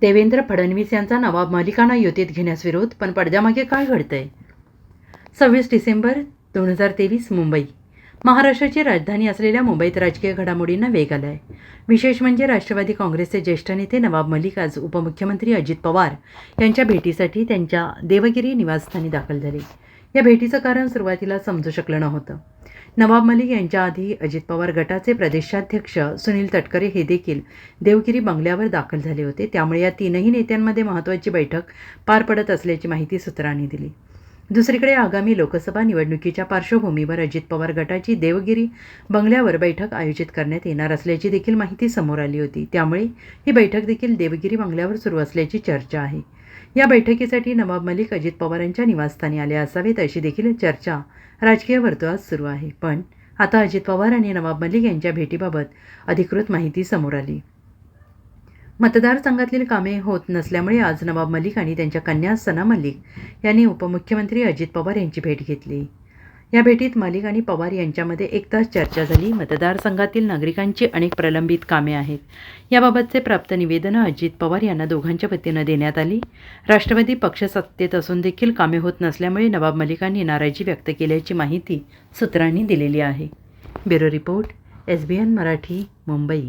देवेंद्र फडणवीस यांचा नवाब मलिकांना युतीत घेण्यास विरोध पण पडद्यामागे काय घडतंय? सव्वीस डिसेंबर दोन हजार तेवीस मुंबई. महाराष्ट्राची राजधानी असलेल्या मुंबईत राजकीय घडामोडींना वेग आला आहे विशेष म्हणजे राष्ट्रवादी काँग्रेसचे ज्येष्ठ नेते नवाब मलिक आज उपमुख्यमंत्री अजित पवार यांच्या भेटीसाठी त्यांच्या देवगिरी निवासस्थानी दाखल झाले. या भेटीचं कारण सुरुवातीला समजू शकलं नव्हतं. नवाब मलिक यांच्या आधी अजित पवार गटाचे प्रदेशाध्यक्ष सुनील तटकरे हे देखील देवगिरी बंगल्यावर दाखल झाले होते. त्यामुळे या तीनही नेत्यांमध्ये महत्त्वाची बैठक पार पडत असल्याची माहिती सूत्रांनी दिली. दुसरीकडे आगामी लोकसभा निवडणुकीच्या पार्श्वभूमीवर अजित पवार गटाची देवगिरी बंगल्यावर बैठक आयोजित करण्यात येणार असल्याची देखील माहिती समोर आली होती. त्यामुळे ही बैठक देखील देवगिरी बंगल्यावर सुरू असल्याची चर्चा आहे. या बैठकीसाठी नवाब मलिक अजित पवारांच्या निवासस्थानी आले असावेत अशी देखील चर्चा राजकीय वर्तुळात सुरू आहे. पण आता अजित पवार आणि नवाब मलिक यांच्या भेटीबाबत अधिकृत माहिती समोर आली. मतदारसंघातील कामे होत नसल्यामुळे आज नवाब मलिक आणि त्यांच्या कन्या सना मलिक यांनी उपमुख्यमंत्री अजित पवार यांची भेट घेतली. या भेटीत मलिक आणि पवार यांच्यामध्ये एक तास चर्चा झाली. मतदारसंघातील नागरिकांची अनेक प्रलंबित कामे आहेत. याबाबतचे प्राप्त निवेदनं अजित पवार यांना दोघांच्या वतीनं देण्यात आली. राष्ट्रवादी पक्ष सत्तेत असून देखील कामे होत नसल्यामुळे नवाब मलिकांनी नाराजी व्यक्त केल्याची माहिती सूत्रांनी दिलेली आहे. Bureau report S B N Marathi Mumbai.